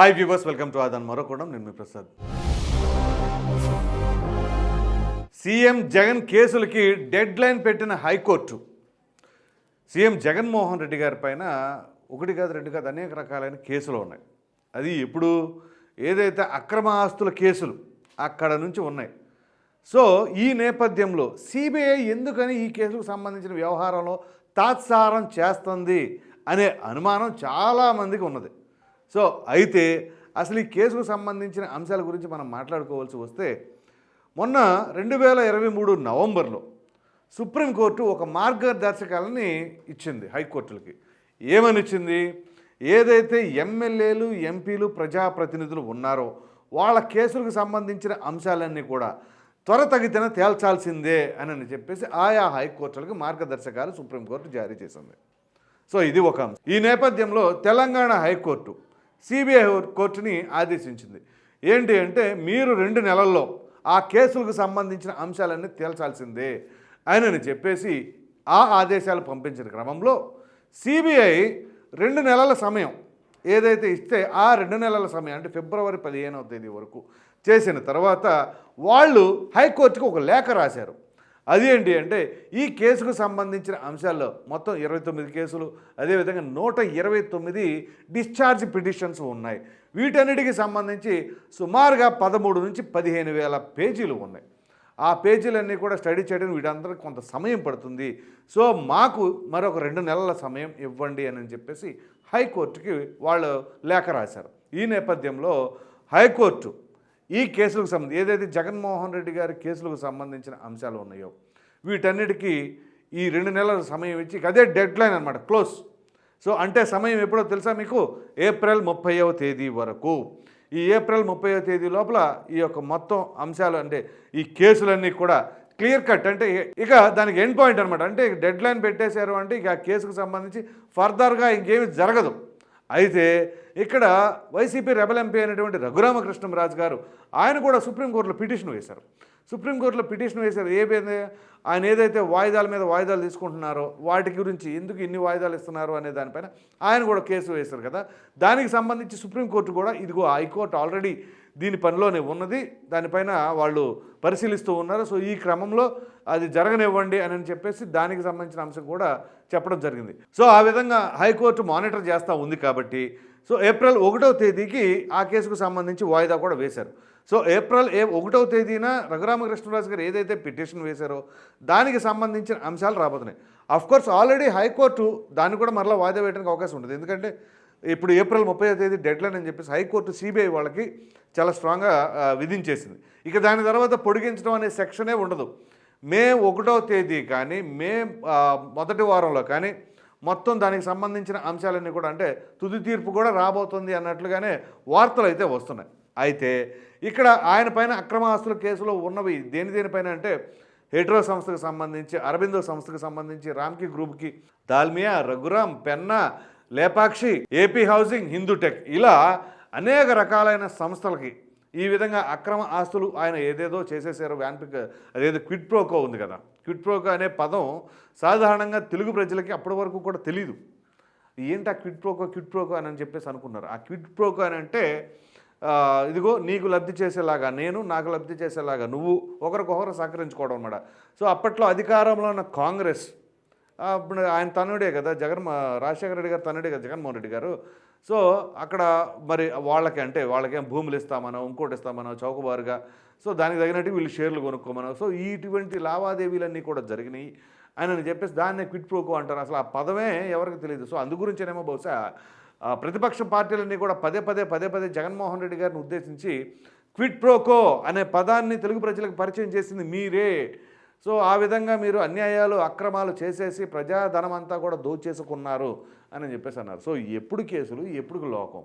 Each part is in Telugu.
హాయ్ వ్యూవర్స్ వెల్కమ్ టు ఆదాన్ మరొకడం నేను మీ ప్రసాద్ సీఎం జగన్ కేసులకి డెడ్ లైన్ పెట్టిన high court CM Jaganmohan Reddy గారి పైన ఒకటి కాదు రెండు కాదు అనేక రకాలైన కేసులు ఉన్నాయి అది ఇప్పుడు ఏదైతే అక్రమ ఆస్తుల కేసులు అక్కడ నుంచి ఉన్నాయి సో ఈ నేపథ్యంలో సిబిఐ ఎందుకని ఈ కేసుకు సంబంధించిన వ్యవహారంలో తాత్సారం చేస్తుంది అనే అనుమానం చాలామందికి ఉన్నది సో అయితే అసలు ఈ కేసుకు సంబంధించిన అంశాల గురించి మనం మాట్లాడుకోవాల్సి వస్తే మొన్న రెండు వేల ఇరవై మూడు నవంబర్లో సుప్రీంకోర్టు ఒక మార్గదర్శకాలని ఇచ్చింది హైకోర్టులకి. ఏమని ఇచ్చింది ఏదైతే ఎమ్మెల్యేలు ఎంపీలు ప్రజాప్రతినిధులు ఉన్నారో వాళ్ళ కేసులకు సంబంధించిన అంశాలన్నీ కూడా త్వరతగితన తేల్చాల్సిందే అని చెప్పేసి ఆయా హైకోర్టులకు మార్గదర్శకాలు సుప్రీంకోర్టు జారీ చేసింది. సో ఇది ఒక అంశం. ఈ నేపథ్యంలో తెలంగాణ హైకోర్టు సిబిఐ కోర్టుని ఆదేశించింది. ఏంటి అంటే మీరు రెండు నెలల్లో ఆ కేసులకు సంబంధించిన అంశాలన్నీ తేల్చాల్సిందే అని చెప్పేసి ఆ ఆదేశాలు పంపించిన క్రమంలో సిబిఐ రెండు నెలల సమయం ఏదైతే ఇస్తే ఆ రెండు నెలల సమయం అంటే ఫిబ్రవరి పదిహేనవ తేదీ వరకు చేసిన తర్వాత వాళ్ళు హైకోర్టుకు ఒక లేఖ రాశారు. అదేంటి అంటే ఈ కేసుకు సంబంధించిన అంశాల్లో మొత్తం ఇరవై తొమ్మిది కేసులు అదేవిధంగా నూట ఇరవై తొమ్మిది డిశ్చార్జ్ పిటిషన్స్ ఉన్నాయి. వీటన్నిటికి సంబంధించి సుమారుగా పదమూడు నుంచి పదిహేను వేల పేజీలు ఉన్నాయి. ఆ పేజీలన్నీ కూడా స్టడీ చేయడానికి వీటందరికీ కొంత సమయం పడుతుంది. సో మాకు మరొక రెండు నెలల సమయం ఇవ్వండి అని చెప్పేసి హైకోర్టుకి వాళ్ళు లేఖ రాశారు. ఈ నేపథ్యంలో హైకోర్టు ఈ కేసులకు సంబంధించి ఏదైతే జగన్మోహన్ రెడ్డి గారి కేసులకు సంబంధించిన అంశాలు ఉన్నాయో వీటన్నిటికీ ఈ రెండు నెలల సమయం ఇచ్చి అదే డెడ్ లైన్ అనమాట క్లోజ్. సో అంటే సమయం ఎప్పుడో తెలుసా మీకు? ఏప్రిల్ ముప్పైవ తేదీ వరకు. ఈ ఏప్రిల్ ముప్పైవ తేదీ లోపల ఈ యొక్క మొత్తం అంశాలు అంటే ఈ కేసులన్నీ కూడా క్లియర్ కట్ అంటే ఇక దానికి ఎండ్ పాయింట్ అనమాట అంటే డెడ్ లైన్ పెట్టేశారు అంటే ఇక ఆ కేసుకు సంబంధించి ఫర్దర్గా ఇంకేమీ జరగదు. అయితే ఇక్కడ వైసీపీ రెబల్ ఎంపీ అయినటువంటి రఘురామకృష్ణరాజు గారు ఆయన కూడా సుప్రీంకోర్టులో పిటిషన్ వేశారు. సుప్రీంకోర్టులో పిటిషన్ వేశారు ఏ ఆయన ఏదైతే వాయిదాల మీద వాయిదాలు తీసుకుంటున్నారో వాటి గురించి ఎందుకు ఇన్ని వాయిదాలు ఇస్తున్నారు అనే దానిపైన ఆయన కూడా కేసు వేశారు కదా. దానికి సంబంధించి సుప్రీంకోర్టు కూడా ఇదిగో హైకోర్టు ఆల్రెడీ దీని పనిలోనే ఉన్నది దానిపైన వాళ్ళు పరిశీలిస్తూ ఉన్నారు. సో ఈ క్రమంలో అది జరగనివ్వండి అని చెప్పేసి దానికి సంబంధించిన అంశం కూడా చెప్పడం జరిగింది. సో ఆ విధంగా హైకోర్టు మానిటర్ చేస్తూ ఉంది కాబట్టి సో ఏప్రిల్ ఒకటవ తేదీకి ఆ కేసుకు సంబంధించి వాయిదా కూడా వేశారు. సో ఏప్రిల్ ఏ ఒకటవ తేదీన రఘురామకృష్ణరాజు గారు ఏదైతే పిటిషన్ వేశారో దానికి సంబంధించిన అంశాలు రాబోతున్నాయి. అఫ్కోర్స్ ఆల్రెడీ హైకోర్టు దాన్ని కూడా మరలా వాయిదా వేయడానికి అవకాశం ఉంటుంది. ఎందుకంటే ఇప్పుడు ఏప్రిల్ ముప్పై తేదీ డెడ్లైన్ అని చెప్పేసి హైకోర్టు సిబిఐ వాళ్ళకి చాలా స్ట్రాంగ్గా విధించేసింది. ఇక దాని తర్వాత పొడిగించడం అనే సెక్షనే ఉండదు. మే ఒకటో తేదీ కానీ మే మొదటి వారంలో కానీ మొత్తం దానికి సంబంధించిన అంశాలన్నీ కూడా అంటే తుది తీర్పు కూడా రాబోతుంది అన్నట్లుగానే వార్తలు అయితే వస్తున్నాయి. అయితే ఇక్కడ ఆయన పైన అక్రమ ఆస్తుల కేసులో ఉన్నవి దేని దేనిపైన అంటే హెట్రో సంస్థకు సంబంధించి అరబిందో సంస్థకు సంబంధించి రామ్కి గ్రూప్కి దాల్మియా రఘురామ్ పెన్నా లేపాక్షి ఏపీ హౌసింగ్ హిందూటెక్ ఇలా అనేక రకాలైన సంస్థలకి ఈ విధంగా అక్రమ ఆస్తులు ఆయన ఏదేదో చేసేసారు. వ్యాన్పిక్ అదేదో క్విడ్ ప్రోకో ఉంది కదా. క్విడ్ ప్రోకో అనే పదం సాధారణంగా తెలుగు ప్రజలకి అప్పటి వరకు కూడా తెలియదు ఏంటి ఆ క్విడ్ ప్రోకో క్విడ్ ప్రోకో అని చెప్పేసి అనుకున్నారు. ఆ క్విడ్ ప్రోకో అని అంటే ఇదిగో నీకు లబ్ధి చేసేలాగా నేను నాకు లబ్ధి చేసేలాగా నువ్వు ఒకరికొకరు సహకరించుకోవడం అన్నమాట. సో అప్పట్లో అధికారంలో ఉన్న కాంగ్రెస్ ఆయన తనుడే కదా జగన్ రాజశేఖర రెడ్డి గారు తనుడే కదా జగన్మోహన్ రెడ్డి గారు. సో అక్కడ మరి వాళ్ళకి అంటే వాళ్ళకేం భూములు ఇస్తామనో ఇంకోటి ఇస్తామనో చౌకబారుగా సో దానికి తగినట్టు వీళ్ళు షేర్లు కొనుక్కోమనో సో ఇటువంటి లావాదేవీలన్నీ కూడా జరిగినాయి. అని చెప్పేసి దాన్నే క్విట్ ప్రోకో అంటారు. అసలు ఆ పదమే ఎవరికి తెలియదు. సో అందు గురించేనేమో బహుశా ప్రతిపక్ష పార్టీలన్నీ కూడా పదే పదే పదే పదే జగన్మోహన్ రెడ్డి గారిని ఉద్దేశించి క్విట్ ప్రోకో అనే పదాన్ని తెలుగు ప్రజలకు పరిచయం చేసింది మీరే. సో ఆ విధంగా మీరు అన్యాయాలు అక్రమాలు చేసేసి ప్రజాధనం అంతా కూడా దోచేసుకున్నారు అని చెప్పేసి అన్నారు. సో ఎప్పుడు కేసులు ఎప్పుడు లోకం.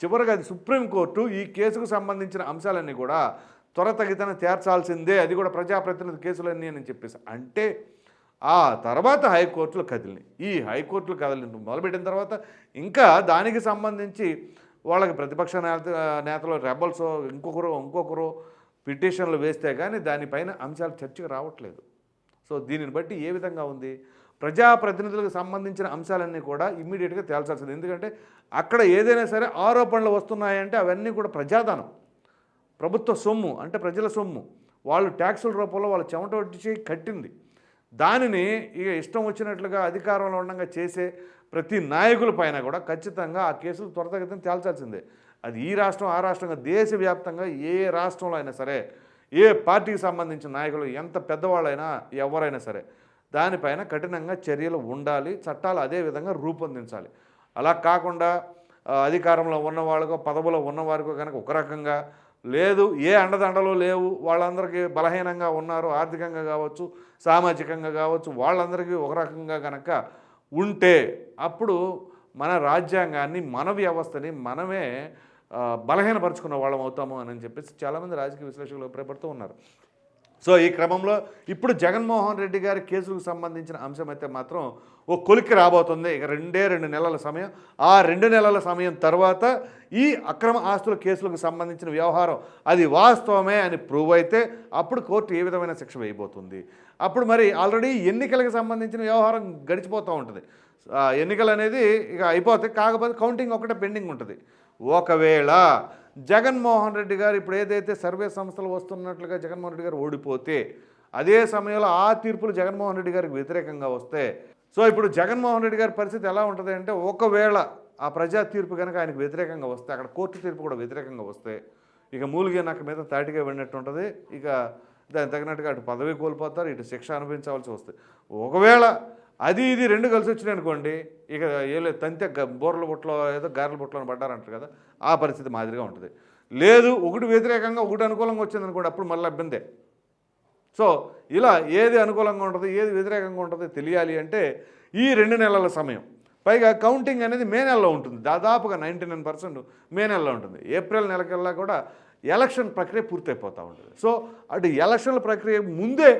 చివరిగా అది సుప్రీంకోర్టు ఈ కేసుకు సంబంధించిన అంశాలన్నీ కూడా త్వరతగితన తీర్చాల్సిందే. అది కూడా ప్రజాప్రతినిధి కేసులన్నీ అని చెప్పేసి. అంటే ఆ తర్వాత హైకోర్టులు కదిలినాయి. ఈ హైకోర్టులు కదిలిన మొదలుపెట్టిన తర్వాత ఇంకా దానికి సంబంధించి వాళ్ళకి ప్రతిపక్ష నేత నేతలు రెబల్స్ ఇంకొకరు ఇంకొకరు పిటిషన్లు వేస్తే కానీ దానిపైన అంశాలు చర్చకు రావట్లేదు. సో దీనిని బట్టి ఏ విధంగా ఉంది? ప్రజాప్రతినిధులకు సంబంధించిన అంశాలన్నీ కూడా ఇమ్మీడియట్గా తేల్చాల్సింది. ఎందుకంటే అక్కడ ఏదైనా సరే ఆరోపణలు వస్తున్నాయంటే అవన్నీ కూడా ప్రజాధనం. ప్రభుత్వ సొమ్ము అంటే ప్రజల సొమ్ము. వాళ్ళు ట్యాక్సుల రూపంలో వాళ్ళ చెమట వచ్చి కట్టింది. దానిని ఇక ఇష్టం వచ్చినట్లుగా అధికారంలో ఉండగా చేసే ప్రతి నాయకుల పైన కూడా ఖచ్చితంగా ఆ కేసులు త్వరితగతిన తేల్చాల్సిందే. అది ఈ రాష్ట్రం ఆ రాష్ట్రంగా దేశవ్యాప్తంగా ఏ రాష్ట్రంలో అయినా సరే ఏ పార్టీకి సంబంధించిన నాయకులు ఎంత పెద్దవాళ్ళైనా ఎవరైనా సరే దానిపైన కఠినంగా చర్యలు ఉండాలి చట్టాలు అదే విధంగా రూపొందించాలి. అలా కాకుండా అధికారంలో ఉన్న వాళ్ళకో పదవులో ఉన్నవారికో కనుక ఒక రకంగా లేదు ఏ అండదండలు లేవు వాళ్ళందరికీ బలహీనంగా ఉన్నారు ఆర్థికంగా కావచ్చు సామాజికంగా కావచ్చు వాళ్ళందరికీ ఒక రకంగా కనుక ఉంటే అప్పుడు మన రాజ్యాంగాన్ని మన వ్యవస్థని మనమే బలహీనపరుచుకున్న వాళ్ళం అవుతాము అని చెప్పేసి చాలామంది రాజకీయ విశ్లేషకులు అభిప్రాయపడుతూ ఉన్నారు. సో ఈ క్రమంలో ఇప్పుడు జగన్మోహన్ రెడ్డి గారి కేసులకు సంబంధించిన అంశం అయితే మాత్రం ఓ కొలిక్కి రాబోతుంది. ఇక రెండే రెండు నెలల సమయం. ఆ రెండు నెలల సమయం తర్వాత ఈ అక్రమ ఆస్తుల కేసులకు సంబంధించిన వ్యవహారం అది వాస్తవమే అని ప్రూవ్ అయితే అప్పుడు కోర్టు ఏ విధమైన శిక్ష వేయబోతుంది? అప్పుడు మరి ఆల్రెడీ ఎన్నికలకు సంబంధించిన వ్యవహారం గడిచిపోతూ ఉంటుంది. ఎన్నికలు అనేది ఇక అయిపోతే కాకపోతే కౌంటింగ్ ఒకటే పెండింగ్ ఉంటుంది. ఒకవేళ జగన్మోహన్ రెడ్డి గారు ఇప్పుడు ఏదైతే సర్వే సంస్థలు వస్తున్నట్లుగా జగన్మోహన్ రెడ్డి గారు ఓడిపోతే అదే సమయంలో ఆ తీర్పులు జగన్మోహన్ రెడ్డి గారికి వ్యతిరేకంగా వస్తే సో ఇప్పుడు జగన్మోహన్ రెడ్డి గారి పరిస్థితి ఎలా ఉంటుంది అంటే ఒకవేళ ఆ ప్రజా తీర్పు కనుక ఆయనకు వ్యతిరేకంగా వస్తే అక్కడ కోర్టు తీర్పు కూడా వ్యతిరేకంగా వస్తే ఇక మూలిగే నాకు మీద తాటిగా వెళ్ళినట్టు ఉంటుంది. ఇక దానికి తగినట్టుగా అటు పదవి కోల్పోతారు ఇటు శిక్ష అనుభవించవలసి వస్తుంది. ఒకవేళ అది ఇది రెండు కలిసి వచ్చినాయి అనుకోండి ఇక ఏ తంతే గ- బోర్ల బుట్టలో ఏదో గారెల బుట్టలో పడ్డారంటారు కదా ఆ పరిస్థితి మాదిరిగా ఉంటుంది. లేదు ఒకటి వ్యతిరేకంగా ఒకటి అనుకూలంగా వచ్చింది అనుకోండి అప్పుడు మళ్ళీ ఇబ్బందే సో ఇలా ఏది అనుకూలంగా ఉంటుంది ఏది వ్యతిరేకంగా ఉంటుంది తెలియాలి అంటే ఈ రెండు నెలల సమయం. పైగా కౌంటింగ్ అనేది మే నెలలో ఉంటుంది దాదాపుగా నైంటీ నైన్ పర్సెంట్ మే నెలలో ఉంటుంది. ఏప్రిల్ నెలకల్లా కూడా ఎలక్షన్ ప్రక్రియ పూర్తయిపోతూ ఉంటుంది. సో అటు ఎలక్షన్ల ప్రక్రియ ముందే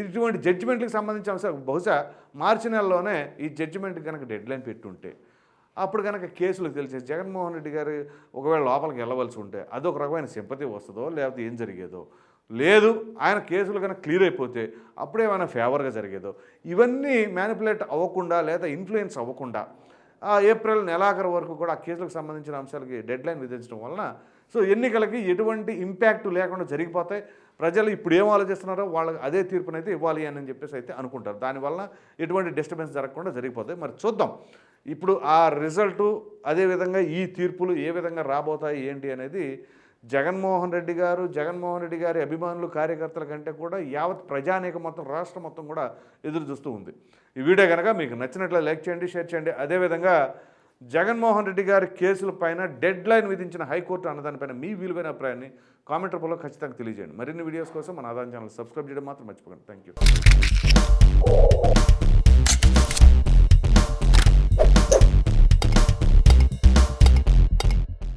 ఇటువంటి జడ్జిమెంట్కి సంబంధించిన అంశాలు బహుశా మార్చి నెలలోనే ఈ జడ్జిమెంట్ కనుక డెడ్లైన్ పెట్టుంటే అప్పుడు కనుక కేసులు తెలిసి జగన్మోహన్ రెడ్డి గారు ఒకవేళ లోపలికి వెళ్ళవలసి ఉంటే అదొక రకమైన సింపతి వస్తుందో లేకపోతే ఏం జరిగేదో. లేదు ఆయన కేసులు కనుక క్లియర్ అయిపోతే అప్పుడేమైనా ఫేవర్గా జరిగేదో. ఇవన్నీ మ్యానిపులేట్ అవ్వకుండా లేదా ఇన్ఫ్లుయెన్స్ అవ్వకుండా ఏప్రిల్ నెలాఖరు వరకు కూడా ఆ కేసులకు సంబంధించిన అంశాలకి డెడ్ లైన్ విధించడం వలన సో ఎన్నికలకి ఎటువంటి ఇంపాక్ట్ లేకుండా జరిగిపోతాయి. ప్రజలు ఇప్పుడు ఏం ఆలోచిస్తున్నారో వాళ్ళకి అదే తీర్పునైతే ఇవ్వాలి అని చెప్పేసి అయితే అనుకుంటారు. దానివల్ల ఎటువంటి డిస్టర్బెన్స్ జరగకుండా జరిగిపోతాయి. మరి చూద్దాం. ఇప్పుడు ఆ రిజల్టు అదేవిధంగా ఈ తీర్పులు ఏ విధంగా రాబోతాయి ఏంటి అనేది జగన్మోహన్ రెడ్డి గారు జగన్మోహన్ రెడ్డి గారి అభిమానులు కార్యకర్తల కంటే కూడా యావత్ ప్రజానేక మొత్తం రాష్ట్రం మొత్తం కూడా ఎదురు చూస్తూ ఉంది. ఈ వీడియో కనుక మీకు నచ్చినట్లు లైక్ చేయండి షేర్ చేయండి. అదేవిధంగా జగన్మోహన్ రెడ్డి గారి కేసుల పైన డెడ్ లైన్ విధించిన హైకోర్టు అన్నదానిపైన మీ విలువైన అభిప్రాయాన్ని కామెంట్ రూపంలో ఖచ్చితంగా తెలియజేయండి. మరిన్ని వీడియోస్ కోసం మన ఆదాయం ఛానల్ సబ్స్క్రైబ్ చేయడం మాత్రం మర్చిపోకండి. Thank you